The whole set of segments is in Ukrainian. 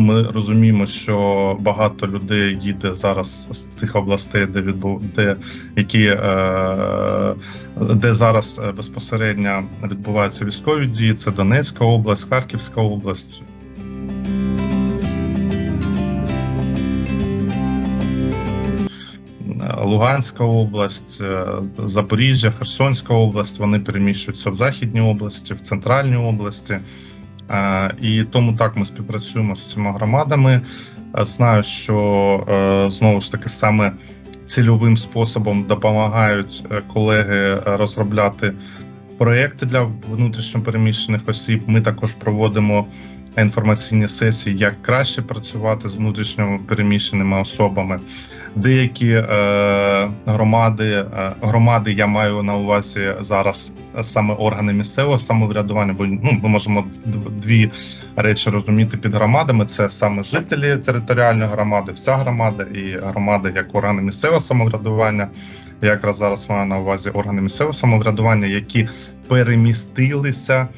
ми розуміємо, що багато людей їде зараз з тих областей, де відбув де які е, де зараз е, безпосередньо відбуваються військові дії. Це Донецька область, Харківська область. Луганська область, е, Запоріжжя, Херсонська область. Вони переміщуються в західній області, в центральній області. Е, І тому так ми співпрацюємо з цими громадами. Е, Знаю, що е, знову ж таки саме цільовим способом допомагають колеги розробляти проекти для внутрішньопереміщених осіб. Ми також проводимо інформаційні сесії, як краще працювати з внутрішньо переміщеними особами. Деякі е, громади, е, громади я маю на увазі зараз саме органи місцевого самоврядування, бо ну, ми можемо дві речі розуміти під громадами: це саме жителі територіальної громади, вся громада і громади як органи місцевого самоврядування. Я якраз зараз маю на увазі органи місцевого самоврядування, які перемістилися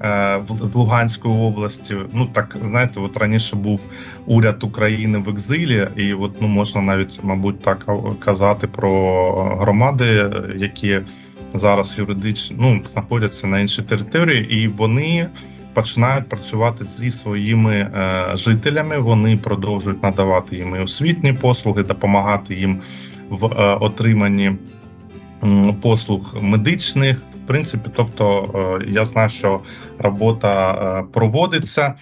в з Луганської області. Ну так знаєте, от раніше був уряд України в екзилі, і от ну можна навіть, мабуть, так казати про громади, які зараз юридично ну, знаходяться на іншій території, і вони. Починають працювати зі своїми е, жителями. Вони продовжують надавати їм і освітні послуги, допомагати їм в е, отриманні послуг медичних. Принципі, тобто, е, я знаю, що робота е, проводиться.